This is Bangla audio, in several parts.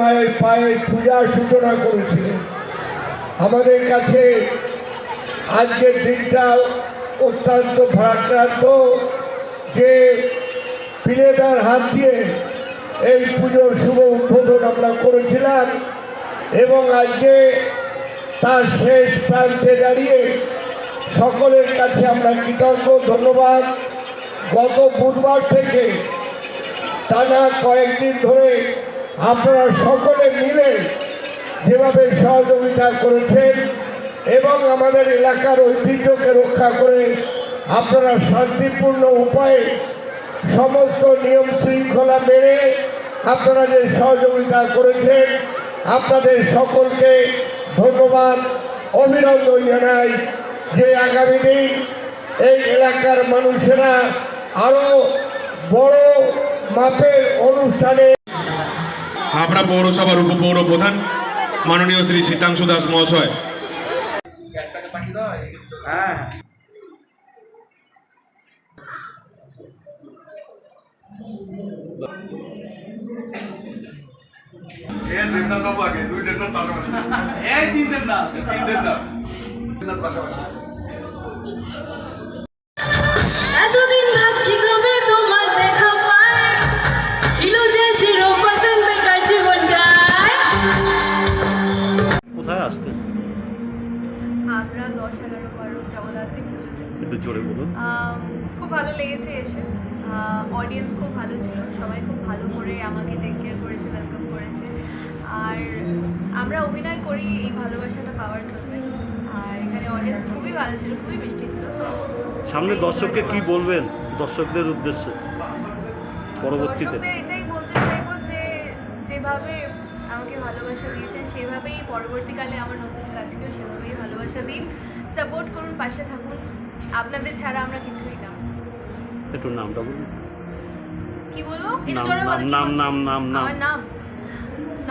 মায়ের পায়ে পূজার সূচনা করেছিলেন। আমাদের কাছে আজকের দিনটা অত্যন্ত ভারাক্রান্ত যে পিলেদার হাত দিয়ে এই পুজোর শুভ উদ্বোধন আমরা করেছিলাম এবং আজকে তার শেষ প্রান্তে দাঁড়িয়ে সকলের কাছে আমরা কৃতজ্ঞ, ধন্যবাদ। গত বুধবার থেকে টানা কয়েকদিন ধরে আপনারা সকলে মিলে যেভাবে সহযোগিতা করেছেন এবং আমাদের এলাকার ঐতিহ্যকে রক্ষা করে আপনারা শান্তিপূর্ণ উপায়ে সমস্ত নিয়ম শৃঙ্খলা মেনে আপনারা যে সহযোগিতা করেছেন, আপনাদের সকলকে ধন্যবাদ, অভিনন্দন জানাই যে আগামী দিন এই এলাকার মানুষেরা আরও বড় মাপের অনুষ্ঠানে হাবড়া পৌরসভার উপপৌর প্রধান মাননীয় শ্রী শীতাংশু দাস মহাশয়। ডেটটা দেবো আগে দশ এগারো বারো জগদ্ধাত্রী পুজোতে। একটু জোরে বলুন। খুব ভালো লেগেছে এসে। অডিয়েন্স খুব ভালো ছিল সবাই খুব ভালো করে আমাকে টেক কেয়ার করেছে ওয়েলকাম করেছে। আর আমরা অভিনয় করি এই ভালোবাসাটা পাওয়ার জন্য। আর এখানে অডিয়েন্স খুবই ভালো ছিল খুবই মিষ্টি ছিল তো সামনে দর্শককে কি বলবেন দর্শকদের উদ্দেশ্যে? পরবর্তীতে। এটাই বলতে চাইব যে যেভাবে আমাকে ভালোবাসা দিয়েছেন সেভাবেই পরবর্তীকালে আমার নতুন কাজকেও সেভাবেই ভালোবাসা দিন। সাপোর্ট করুন পাশে থাকুন। আপনাদের ছাড়া আমরা কিছুই না। একটু নামটা বলুন। কি বলব? নাম নাম নাম নাম নাম নাম। আমার নাম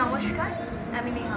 নমস্কার আমি নেহা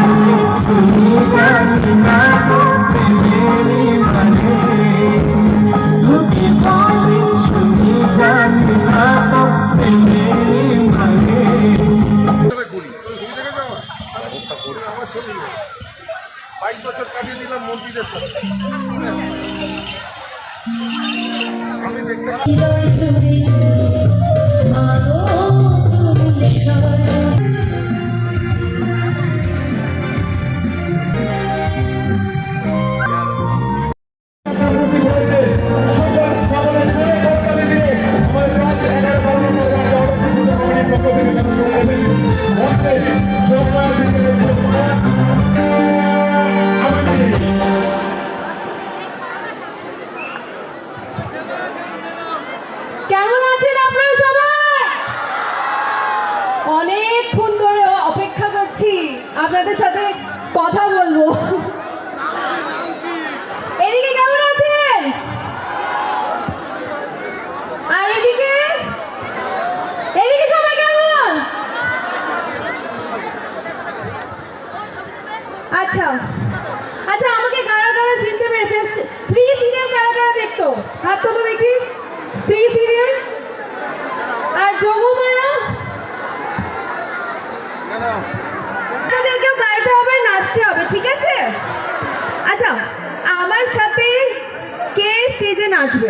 কাটিয়ে দিলাম মন্ত্রীদের সাথে। আমি দেখতে আপনাদের সাথে কথা বলব। এদিকে কেমন আছেন? আর এদিকে? আচ্ছা। আচ্ছা আমাকে কারা কারা চিনতে পেরেছে? স্ত্রী, সিরিয়াল কারা কারা দেখতো? হাত তো দেখি। স্ত্রী, সিরিয়াল? আছে